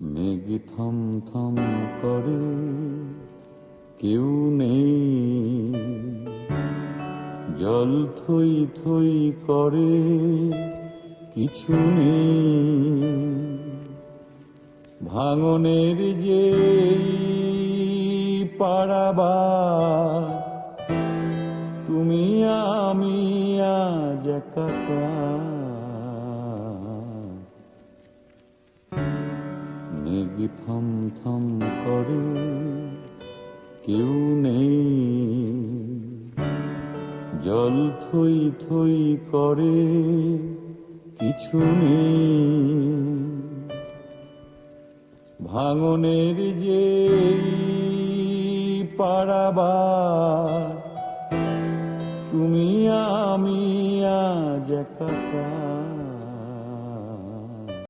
মেঘ থম থম করে কেউ নেই। জল থই থই করে কিছু নেই। ভাঙনের যে পারাবার, তুমি আমি আজ একাকার। মেঘ থম থম করে কেউ নেই। জল থই থই করে কিছু নেই। ভাঙনের যে পারাবার, তুমি আমি আজ একাকার।